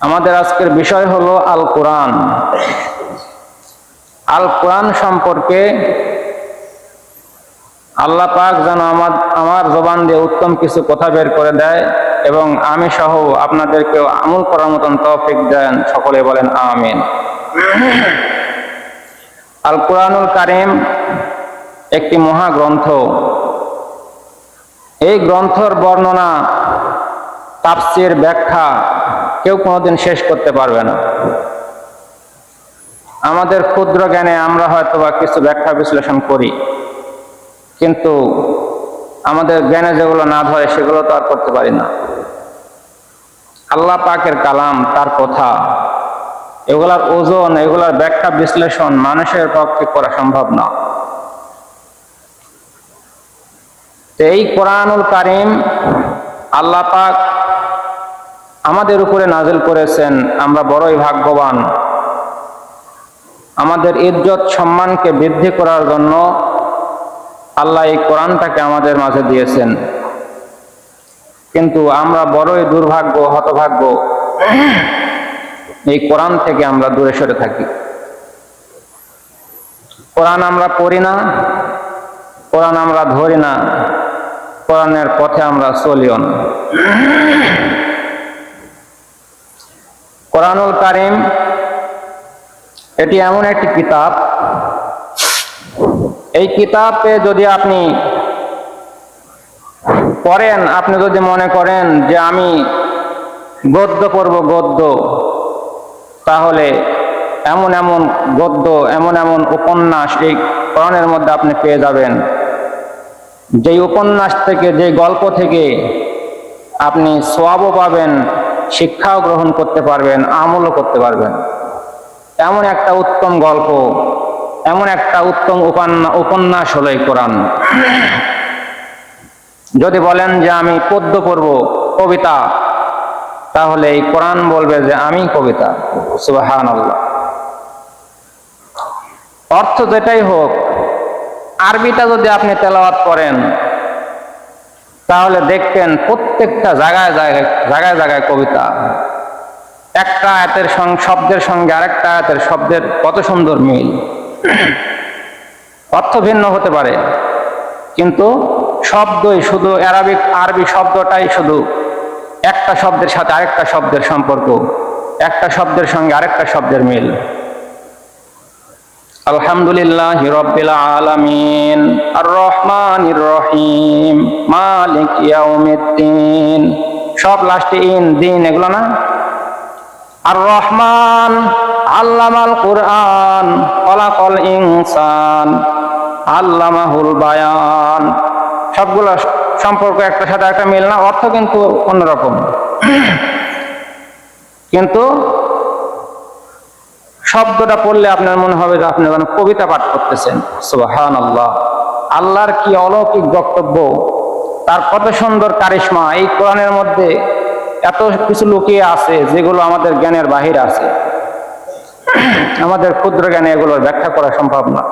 আমাদের আজকের বিষয় হলো আল কোরআন আল কোরআন সম্পর্কে আল্লাহ পাক যেন আমার আমার জবান দিয়ে উত্তম কিছু কথা বের করে দেয় এবং আমি সহ আপনাদেরকেও আমল করার মতন তৌফিক দেন, সকলে বলেন আমিন। আল কোরআনুল কারিম একটি মহাগ্রন্থ এই গ্রন্থর বর্ণনা তাফসির ব্যাখ্যা কেউ কোনোদিন শেষ করতে পারবে না। আমাদের ক্ষুদ্র জ্ঞানে আমরা হয়তো বা কিছু ব্যাখ্যা বিশ্লেষণ করি, কিন্তু আমাদের জ্ঞানে যেগুলো না ধরে সেগুলো তো আর করতে পারি না। আল্লাহ পাকের কালাম, তার কথা, এগুলার ওজন, এগুলার ব্যাখ্যা বিশ্লেষণ মানুষের পক্ষে করা সম্ভব না। এই কোরআনুল কারিম আল্লাহ পাক আমাদের উপরে নাজিল করেছেন, আমরা বড়ই ভাগ্যবান। আমাদের ইজ্জত, সম্মানকে বৃদ্ধি করার জন্য আল্লাহ এই কোরআনটাকে আমাদের মাঝে দিয়েছেন। কিন্তু আমরা বড়ই দুর্ভাগ্য, হতভাগ্য। এই কোরআন থেকে আমরা দূরে সরে থাকি। কোরআন আমরা পড়ি না, কোরআন আমরা ধরি না, কোরআনের পথে আমরা চলিও না। কোরআনুল কারিম, এটি এমন একটি কিতাব। এই কিতাবে যদি আপনি পড়েন, আপনি যদি মনে করেন যে আমি গদ্য পড়ব, গদ্য, তাহলে এমন এমন গদ্য, এমন এমন উপন্যাস এই কোরআনের মধ্যে আপনি পেয়ে যাবেন। যেই উপন্যাস থেকে যে গল্প থেকে আপনি সোয়াবও পাবেন শিক্ষাও গ্রহণ করতে পারবেন, আমলও করতে পারবেন। এমন একটা উত্তম গল্প, এমন একটা উত্তম উপন্যাস হলো এই কোরআন। যদি বলেন যে আমি পদ্য পড়ব কবিতা, তাহলে এই কোরআন বলবে যে আমি কবিতা। সুবাহান অর্থ যেটাই হোক, আরবিটা যদি আপনি তেলাওয়াত করেন তাহলে দেখতেন প্রত্যেকটা জায়গায় জায়গায় জায়গায় জায়গায় কবিতা। একটা আয়াতের শব্দের সঙ্গে আরেকটা আয়াতের শব্দের কত সুন্দর মিল। অর্থ ভিন্ন হতে পারে, কিন্তু শব্দই শুধু অ্যারাবিক, আরবি শব্দটাই শুধু একটা শব্দের সাথে আরেকটা শব্দের সম্পর্ক, একটা শব্দের সঙ্গে আরেকটা শব্দের মিল। আলহামদুলিল্লাহ রব্বিল আলামিন আর রহমান রহিম মালিক ইয়াউমিদ্দিন। সব লাস্টে ইন, দিন, এগুলো না? আর রহমান আল্লামাল কুরআন কলাকল ইনসান, আল্লামাহুল বায়ান। সবগুলো সম্পর্ক একটা সাথে একটা মিল না, অর্থ কিন্তু অন্যরকম। কিন্তু শব্দটা পড়লে আপনার মনে হবে যে আপনি যেন কবিতা পাঠ করতেছেন। সুবাহান আল্লাহ আল্লাহর কি অলৌকিক বক্তব্য, তার কত সুন্দর কারিশ্মা, এই কোরআনের মধ্যে এত কিছু লুকিয়ে আছে যেগুলো আমাদের জ্ঞানের বাহিরে আছে। আমাদের ক্ষুদ্র জ্ঞানে এগুলোর ব্যাখ্যা করা সম্ভব না।